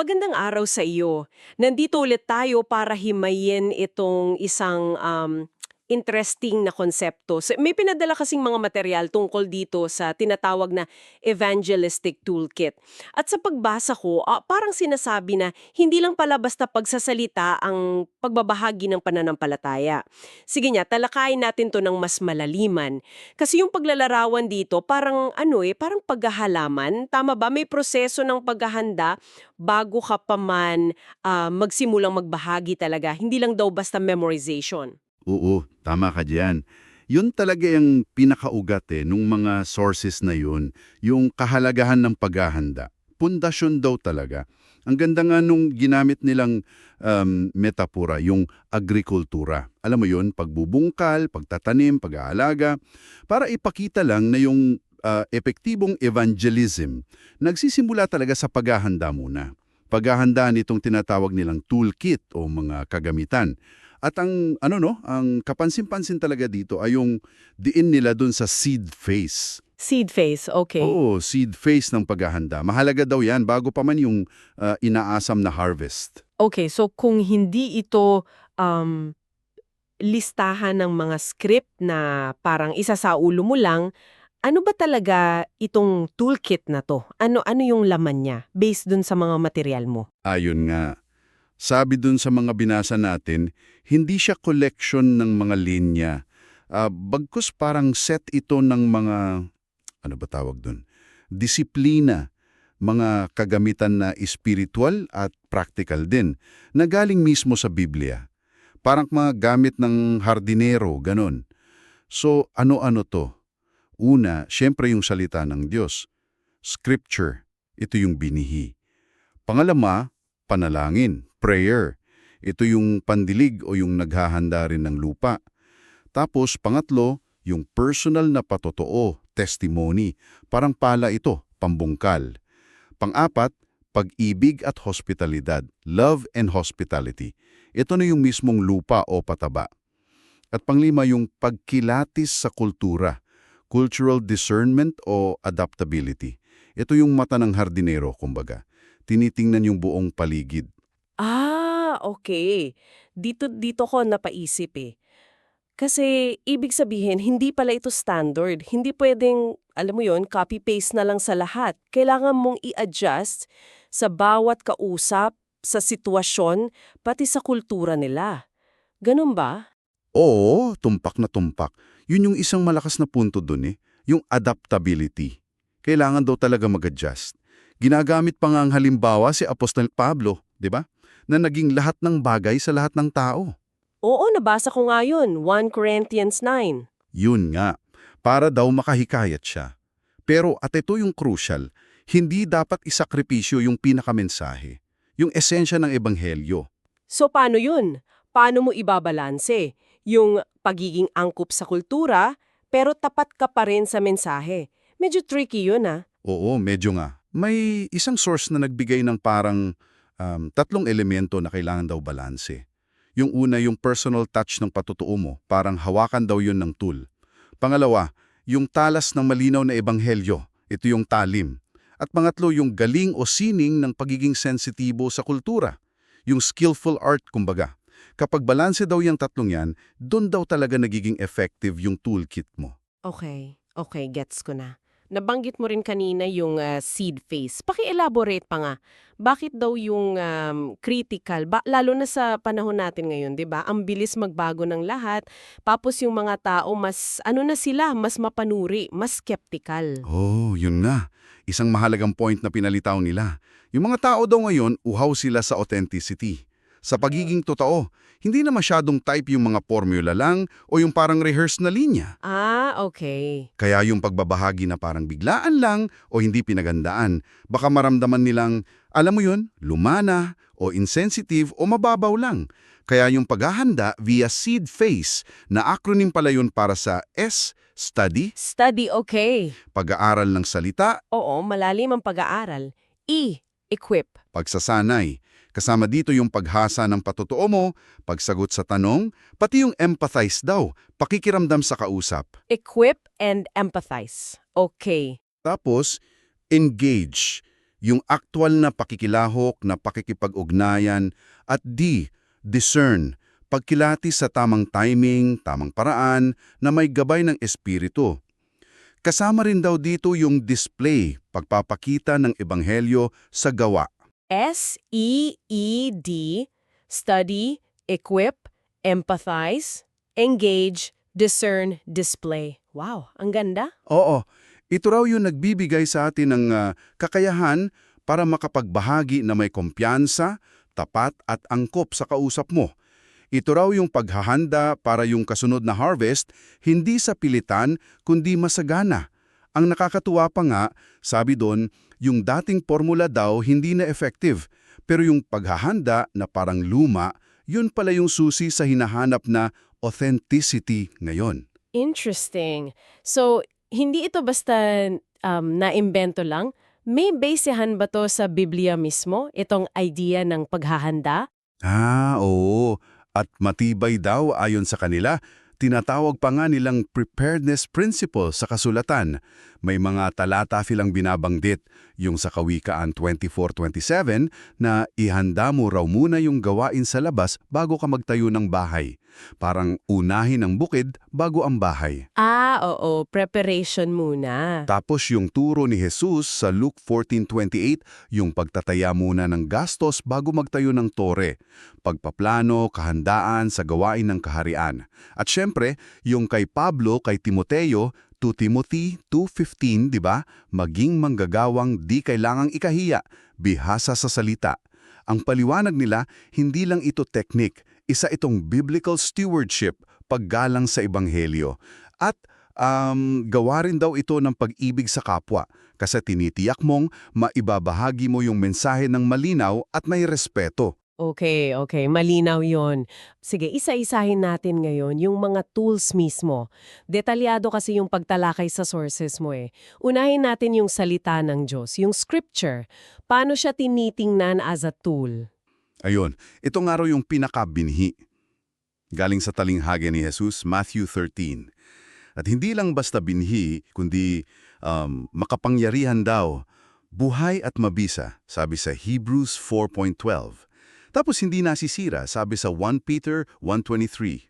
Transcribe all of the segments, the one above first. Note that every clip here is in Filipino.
Magandang araw sa iyo. Nandito ulit tayo para himayin itong isang um, interesting na konsepto. So, may pinadala kasing mga material tungkol dito sa tinatawag na evangelistic toolkit. At sa pagbasa ko, ah, parang sinasabi na hindi lang pala basta pagsasalita ang pagbabahagi ng pananampalataya. Sige nga, talakayin natin to ng mas malaliman. Kasi yung paglalarawan dito, parang ano eh, parang paghahalaman. Tama ba? May proseso ng paghahanda bago ka pa man ah, magsimulang magbahagi talaga. Hindi lang daw basta memorization. Oo, tama ka diyan. Yun talaga yung pinakaugat eh, nung mga sources na yun, yung kahalagahan ng paghahanda. Pundasyon daw talaga. Ang ganda nga nung ginamit nilang um, metapora, yung agrikultura. Alam mo yun, pagbubungkal, pagtatanim, pag-aalaga, para ipakita lang na yung uh, epektibong evangelism, nagsisimula talaga sa paghahanda muna. Paghahanda nitong tinatawag nilang toolkit o mga kagamitan. At ang ano no, ang kapansin-pansin talaga dito ay yung diin nila dun sa seed phase. Seed phase, okay. Oo, seed phase ng paghahanda. Mahalaga daw 'yan bago pa man yung ah, inaasam na harvest. Okay, so kung hindi ito um, listahan ng mga script na parang isa sa ulo mo lang, ano ba talaga itong toolkit na to? Ano ano yung laman niya based dun sa mga material mo? Ayun nga. Sabi dun sa mga binasa natin, hindi siya collection ng mga linya. Ah, bagkus parang set ito ng mga, ano ba tawag dun? Disiplina, mga kagamitan na espiritual at practical din, na galing mismo sa Biblia. Parang mga gamit ng hardinero, ganon. So, ano-ano to? Una, syempre yung salita ng Diyos. Scripture, ito yung binihi. Pangalama, panalangin, prayer. Ito yung pandilig o yung naghahanda rin ng lupa. Tapos pangatlo, yung personal na patotoo, testimony. Parang pala ito, pambungkal. Pang-apat, pag-ibig at hospitalidad, love and hospitality. Ito na yung mismong lupa o pataba. At panglima, yung pagkilatis sa kultura, cultural discernment o adaptability. Ito yung mata ng hardinero, kumbaga. Tinitingnan yung buong paligid. Ah, okay. Dito dito ko napaisip eh. Kasi ibig sabihin hindi pala ito standard. Hindi pwedeng alam mo 'yon, copy paste na lang sa lahat. Kailangan mong i-adjust sa bawat kausap, sa sitwasyon, pati sa kultura nila. Ganun ba? Oo, tumpak na tumpak. Yun yung isang malakas na punto dun eh, yung adaptability. Kailangan daw talaga mag-adjust. Ginagamit pa nga ang halimbawa si Apostol Pablo, di ba? Na naging lahat ng bagay sa lahat ng tao. Oo, nabasa ko nga yun. 1 Corinthians 9. Yun nga, para daw makahikayat siya. Pero at ito yung crucial, hindi dapat isakripisyo yung pinakamensahe, yung esensya ng ebanghelyo. So paano yun? Paano mo ibabalanse? Yung pagiging angkop sa kultura, pero tapat ka pa rin sa mensahe. Medyo tricky yun ah. Oo, medyo nga. May isang source na nagbigay ng parang um, tatlong elemento na kailangan daw balanse. Yung una, yung personal touch ng patutuo mo, parang hawakan daw yun ng tool. Pangalawa, yung talas ng malinaw na ebanghelyo, ito yung talim. At pangatlo, yung galing o sining ng pagiging sensitibo sa kultura. Yung skillful art, kumbaga. Kapag balanse daw yung tatlong yan, doon daw talaga nagiging effective yung toolkit mo. Okay, okay, gets ko na. Nabanggit mo rin kanina yung ah, seed phase. Paki-elaborate pa nga. Bakit daw yung um, critical, ba, lalo na sa panahon natin ngayon, 'di ba? Ang bilis magbago ng lahat. Tapos yung mga tao mas ano na sila, mas mapanuri, mas skeptical. Oh, yun nga. Isang mahalagang point na pinalitaw nila. Yung mga tao daw ngayon, uhaw sila sa authenticity. Sa pagiging totoo, hindi na masyadong type yung mga formula lang o yung parang rehearsed na linya. Ah, okay. Kaya yung pagbabahagi na parang biglaan lang o hindi pinagandaan, baka maramdaman nilang, alam mo yun, lumana o insensitive o mababaw lang. Kaya yung paghahanda via seed phase na acronym pala yun para sa S, study, Study, okay. pag-aaral ng salita, Oo, malalim ang pag-aaral. E, equip. pagsasanay. Kasama dito yung paghasa ng patotoo mo, pagsagot sa tanong, pati yung empathize daw, pakikiramdam sa kausap. Equip and empathize. Okay. Tapos, engage. yung actual na pakikilahok na pakikipag-ugnayan. At D, discern, pagkilatis sa tamang timing, tamang paraan na may gabay ng espiritu. Kasama rin daw dito yung display, pagpapakita ng ebanghelyo sa gawa. S-E-E-D, study, equip, empathize, engage, discern, display. Wow, ang ganda. Oo, ito raw yung nagbibigay sa atin ng ah, kakayahan para makapagbahagi na may kumpiyansa, tapat at angkop sa kausap mo. Ito raw yung paghahanda para yung kasunod na harvest, hindi sa pilitan, kundi masagana. Ang nakakatuwa pa nga, sabi doon, yung dating formula daw hindi na effective, pero yung paghahanda na parang luma, yun pala yung susi sa hinahanap na authenticity ngayon. Interesting. So, hindi ito basta um, naimbento lang? May basehan ba to sa Biblia mismo, itong idea ng paghahanda? Ah, oo. At matibay daw ayon sa kanila, tinatawag pa nga nilang preparedness principle sa kasulatan. May mga talata silang binabanggit, yung sa Kawikaan 24-27 na ihanda mo raw muna yung gawain sa labas bago ka magtayo ng bahay. Parang unahin ang bukid bago ang bahay. Ah, oo, preparation muna. Tapos yung turo ni Jesus sa Luke 14.28, yung pagtataya muna ng gastos bago magtayo ng tore, pagpaplano, kahandaan sa gawain ng kaharian. At syempre, yung kay Pablo, kay Timoteo, 2 Timothy 2.15, di ba? Maging manggagawang di kailangang ikahiya, bihasa sa salita. Ang paliwanag nila, hindi lang ito technique, isa itong biblical stewardship, paggalang sa ebanghelyo. At um, gawa rin daw ito ng pag-ibig sa kapwa kasi tinitiyak mong maibabahagi mo yung mensahe ng malinaw at may respeto. Okay, okay. Malinaw yon. Sige, isa-isahin natin ngayon yung mga tools mismo. Detalyado kasi yung pagtalakay sa sources mo eh. Unahin natin yung salita ng Diyos, yung scripture. Paano siya tinitingnan as a tool? Ayun, ito nga raw yung pinakabinhi. Galing sa talinghage ni Jesus, Matthew 13. At hindi lang basta binhi, kundi um, makapangyarihan daw, buhay at mabisa, sabi sa Hebrews 4.12. Tapos hindi nasisira, sabi sa 1 Peter 1.23.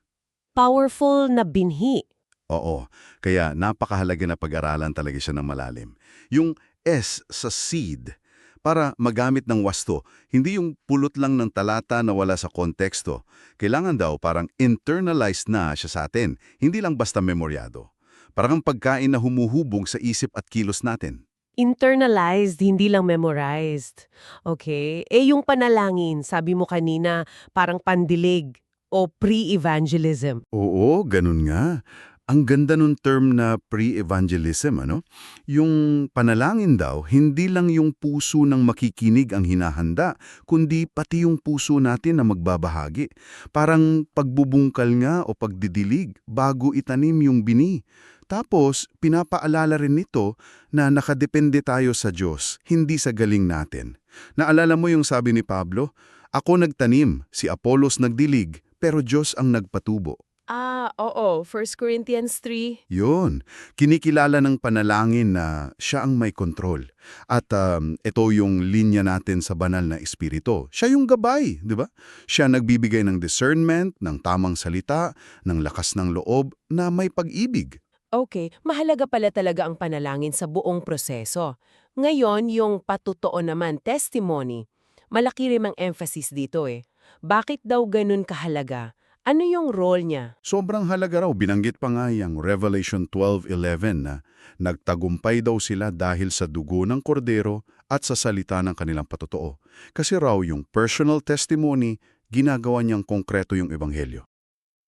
Powerful na binhi. Oo, kaya napakahalaga na pag-aralan talaga siya ng malalim. Yung S sa seed, para magamit ng wasto, hindi yung pulot lang ng talata na wala sa konteksto. Kailangan daw parang internalized na siya sa atin, hindi lang basta memoryado. Parang ang pagkain na humuhubog sa isip at kilos natin. Internalized, hindi lang memorized. Okay? Eh yung panalangin, sabi mo kanina, parang pandilig o pre-evangelism. Oo, ganun nga. Ang ganda nung term na pre-evangelism, ano? Yung panalangin daw, hindi lang yung puso ng makikinig ang hinahanda, kundi pati yung puso natin na magbabahagi. Parang pagbubungkal nga o pagdidilig bago itanim yung bini. Tapos, pinapaalala rin nito na nakadepende tayo sa Diyos, hindi sa galing natin. Naalala mo yung sabi ni Pablo, Ako nagtanim, si Apolos nagdilig, pero Diyos ang nagpatubo. Ah, oo. 1 Corinthians 3. Yun, kinikilala ng panalangin na siya ang may kontrol. At um, ito yung linya natin sa banal na espiritu. Siya yung gabay, di ba? Siya nagbibigay ng discernment, ng tamang salita, ng lakas ng loob na may pag-ibig. Okay, mahalaga pala talaga ang panalangin sa buong proseso. Ngayon, yung patutuo naman, testimony. Malaki rin ang emphasis dito eh. Bakit daw ganun kahalaga? Ano yung role niya? Sobrang halaga raw, binanggit pa nga yung Revelation 12.11 na nagtagumpay daw sila dahil sa dugo ng kordero at sa salita ng kanilang patutuo. Kasi raw yung personal testimony, ginagawa niyang konkreto yung ebanghelyo.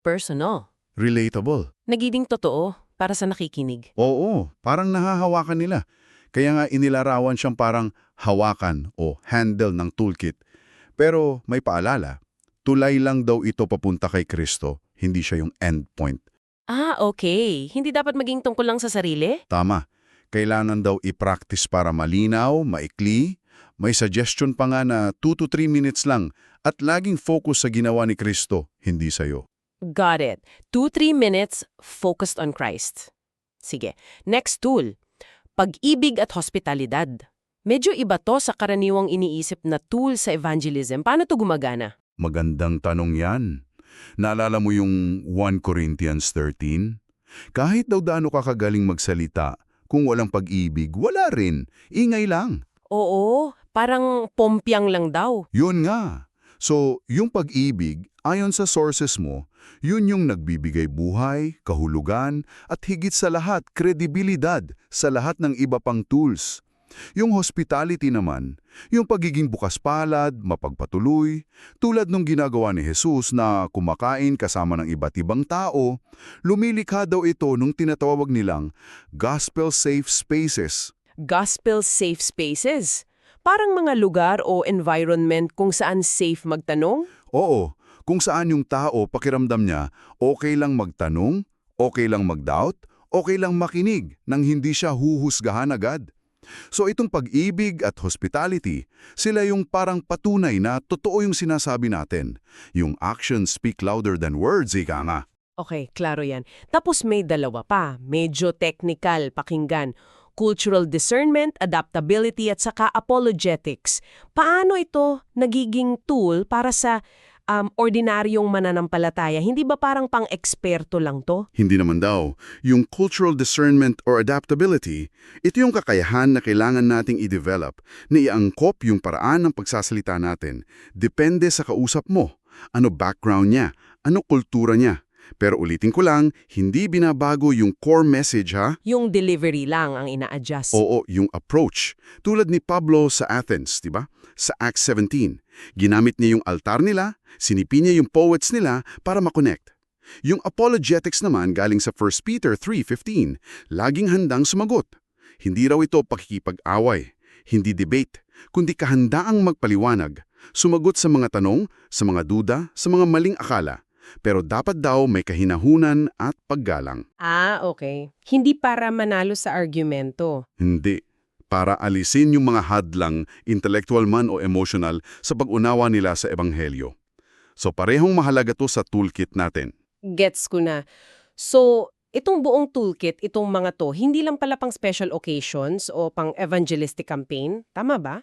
Personal. Relatable. Nagiging totoo para sa nakikinig. Oo, parang nahahawakan nila. Kaya nga inilarawan siyang parang hawakan o handle ng toolkit. Pero may paalala, tulay lang daw ito papunta kay Kristo, hindi siya yung endpoint. Ah, okay. Hindi dapat maging tungkol lang sa sarili? Tama, kailangan daw i-practice para malinaw, maikli. May suggestion pa nga na 2 to 3 minutes lang at laging focus sa ginawa ni Kristo, hindi sa'yo. Got it. Two, three minutes focused on Christ. Sige. Next tool. Pag-ibig at hospitalidad. Medyo iba to sa karaniwang iniisip na tool sa evangelism. Paano to gumagana? Magandang tanong yan. Naalala mo yung 1 Corinthians 13? Kahit daw daano ka kagaling magsalita, kung walang pag-ibig, wala rin. Ingay lang. Oo, parang pompyang lang daw. Yun nga. So, yung pag-ibig, ayon sa sources mo, yun yung nagbibigay buhay, kahulugan, at higit sa lahat, kredibilidad sa lahat ng iba pang tools. Yung hospitality naman, yung pagiging bukas palad, mapagpatuloy, tulad nung ginagawa ni Jesus na kumakain kasama ng iba't ibang tao, lumilikha daw ito nung tinatawag nilang gospel safe spaces. Gospel safe spaces. Parang mga lugar o environment kung saan safe magtanong? Oo, kung saan yung tao pakiramdam niya, okay lang magtanong, okay lang mag-doubt, okay lang makinig nang hindi siya huhusgahan agad. So itong pag-ibig at hospitality, sila yung parang patunay na totoo yung sinasabi natin. Yung actions speak louder than words, ika nga. Okay, klaro yan. Tapos may dalawa pa. Medyo technical, pakinggan. Cultural discernment, adaptability, at saka apologetics. Paano ito nagiging tool para sa um, ordinaryong mananampalataya? Hindi ba parang pang-eksperto lang to? Hindi naman daw. Yung cultural discernment or adaptability, ito yung kakayahan na kailangan nating i-develop na iangkop yung paraan ng pagsasalita natin. Depende sa kausap mo. Ano background niya? Ano kultura niya? Pero ulitin ko lang, hindi binabago yung core message ha? Yung delivery lang ang ina-adjust. Oo, yung approach. Tulad ni Pablo sa Athens, di ba? Sa Acts 17. Ginamit niya yung altar nila, sinipi niya yung poets nila para makonect. Yung apologetics naman galing sa 1 Peter 3.15, laging handang sumagot. Hindi raw ito pakikipag-away, hindi debate, kundi kahandaang magpaliwanag, sumagot sa mga tanong, sa mga duda, sa mga maling akala. Pero dapat daw may kahinahunan at paggalang. Ah, okay. Hindi para manalo sa argumento. Hindi. Para alisin yung mga hadlang, intellectual man o emotional, sa pag-unawa nila sa Ebanghelyo. So parehong mahalaga to sa toolkit natin. Gets ko na. So, itong buong toolkit, itong mga to, hindi lang pala pang special occasions o pang evangelistic campaign. Tama ba?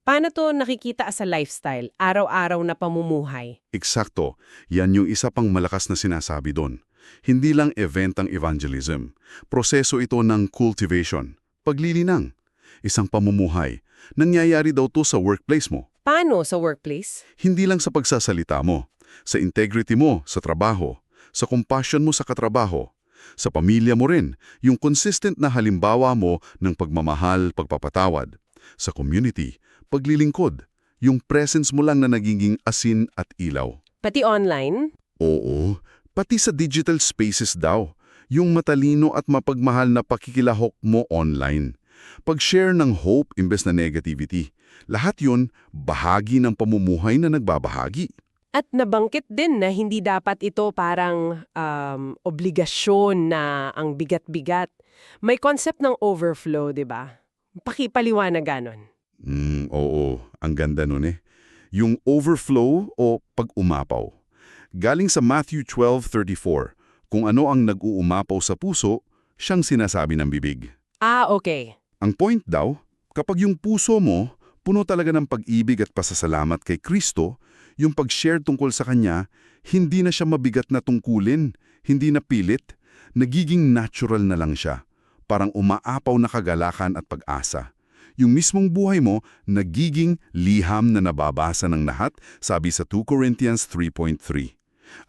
Paano to nakikita as a lifestyle, araw-araw na pamumuhay? Eksakto, yan yung isa pang malakas na sinasabi doon. Hindi lang event ang evangelism. Proseso ito ng cultivation, paglilinang, isang pamumuhay. Nangyayari daw to sa workplace mo. Paano sa workplace? Hindi lang sa pagsasalita mo, sa integrity mo sa trabaho, sa compassion mo sa katrabaho, sa pamilya mo rin, yung consistent na halimbawa mo ng pagmamahal, pagpapatawad. Sa community, paglilingkod, yung presence mo lang na nagiging asin at ilaw. Pati online? Oo, pati sa digital spaces daw, yung matalino at mapagmahal na pakikilahok mo online. Pag-share ng hope imbes na negativity, lahat yun bahagi ng pamumuhay na nagbabahagi. At nabanggit din na hindi dapat ito parang um, obligasyon na ang bigat-bigat. May concept ng overflow, di ba? Pakipaliwanag ganon. Mm, oo, ang ganda nun eh. Yung overflow o pag-umapaw. Galing sa Matthew 12.34, kung ano ang nag-uumapaw sa puso, siyang sinasabi ng bibig. Ah, okay. Ang point daw, kapag yung puso mo puno talaga ng pag-ibig at pasasalamat kay Kristo, yung pag-share tungkol sa Kanya, hindi na siya mabigat na tungkulin, hindi na pilit, nagiging natural na lang siya. Parang umaapaw na kagalakan at pag-asa. Yung mismong buhay mo, nagiging liham na nababasa ng lahat, sabi sa 2 Corinthians 3.3.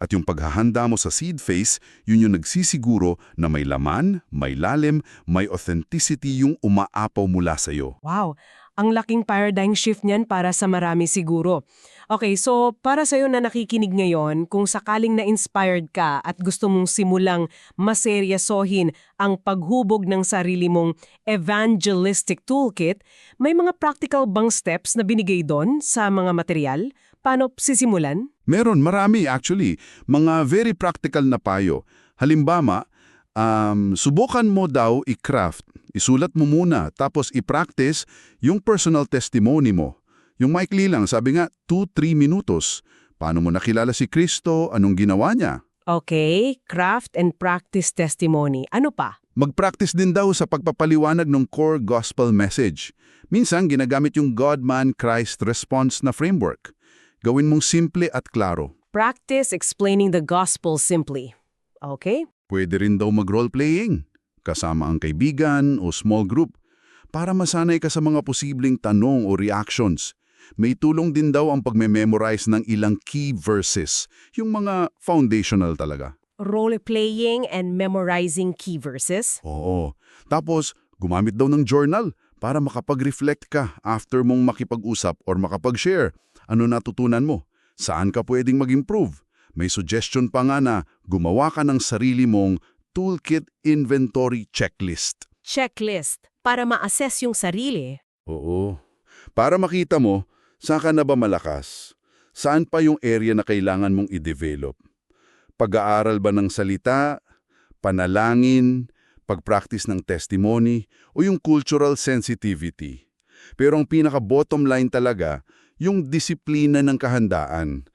At yung paghahanda mo sa seed phase, yun yung nagsisiguro na may laman, may lalim, may authenticity yung umaapaw mula sa'yo. Wow, ang laking paradigm shift niyan para sa marami siguro. Okay, so para sa'yo na nakikinig ngayon, kung sakaling na-inspired ka at gusto mong simulang maseryasohin ang paghubog ng sarili mong evangelistic toolkit, may mga practical bang steps na binigay doon sa mga material? Paano sisimulan? Meron, marami actually. Mga very practical na payo. Halimbawa, um, subukan mo daw i-craft. Isulat mo muna, tapos i-practice yung personal testimony mo. Yung maikli lang, sabi nga, 2-3 minutos. Paano mo nakilala si Kristo? Anong ginawa niya? Okay, craft and practice testimony. Ano pa? Mag-practice din daw sa pagpapaliwanag ng core gospel message. Minsan, ginagamit yung God-Man-Christ response na framework. Gawin mong simple at klaro. Practice explaining the gospel simply. Okay? Pwede rin daw mag-role-playing, kasama ang kaibigan o small group, para masanay ka sa mga posibleng tanong o reactions. May tulong din daw ang pagme-memorize ng ilang key verses, yung mga foundational talaga. Role-playing and memorizing key verses. Oo. Tapos, gumamit daw ng journal para makapag-reflect ka after mong makipag-usap or makapag-share. Ano natutunan mo? Saan ka pwedeng mag-improve? May suggestion pa nga na gumawa ka ng sarili mong toolkit inventory checklist. Checklist para ma-assess yung sarili. Oo. Para makita mo, saan ka na ba malakas? Saan pa yung area na kailangan mong i-develop? Pag-aaral ba ng salita, panalangin, pag-practice ng testimony, o yung cultural sensitivity? Pero ang pinaka-bottom line talaga, yung disiplina ng kahandaan.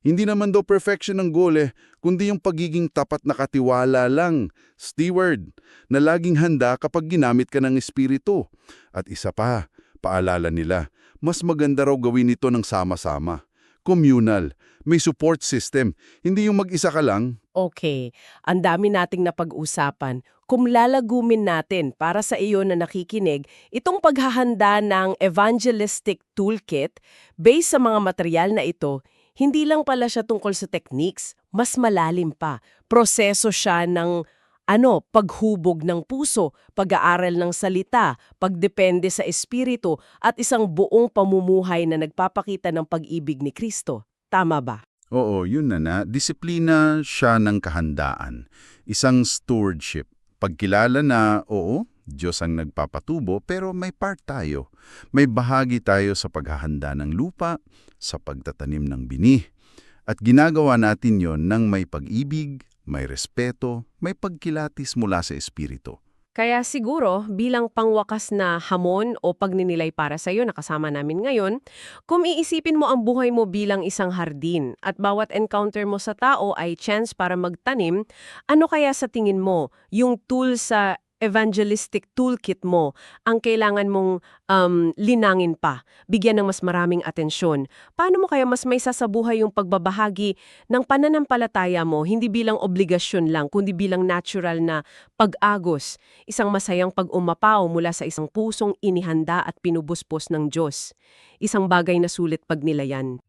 Hindi naman daw perfection ng goal eh, kundi yung pagiging tapat na katiwala lang, steward, na laging handa kapag ginamit ka ng espiritu. At isa pa, paalala nila, mas maganda raw gawin ito ng sama-sama. Communal, may support system, hindi yung mag-isa ka lang. Okay, ang dami nating napag-usapan. Kung lalagumin natin para sa iyo na nakikinig, itong paghahanda ng evangelistic toolkit based sa mga material na ito, hindi lang pala siya tungkol sa techniques, mas malalim pa. Proseso siya ng ano, paghubog ng puso, pag-aaral ng salita, pagdepende sa espiritu, at isang buong pamumuhay na nagpapakita ng pag-ibig ni Kristo. Tama ba? Oo, yun na na. Disiplina siya ng kahandaan. Isang stewardship. Pagkilala na, oo, Diyos ang nagpapatubo, pero may part tayo. May bahagi tayo sa paghahanda ng lupa, sa pagtatanim ng binih. At ginagawa natin yon ng may pag-ibig, may respeto, may pagkilatis mula sa espiritu. Kaya siguro, bilang pangwakas na hamon o pagninilay para sa iyo na kasama namin ngayon, kung iisipin mo ang buhay mo bilang isang hardin at bawat encounter mo sa tao ay chance para magtanim, ano kaya sa tingin mo yung tool sa evangelistic toolkit mo ang kailangan mong um, linangin pa, bigyan ng mas maraming atensyon? Paano mo kaya mas may sasabuhay yung pagbabahagi ng pananampalataya mo, hindi bilang obligasyon lang, kundi bilang natural na pag-agos, isang masayang pag-umapaw mula sa isang pusong inihanda at pinubuspos ng Diyos. Isang bagay na sulit pagnilayan.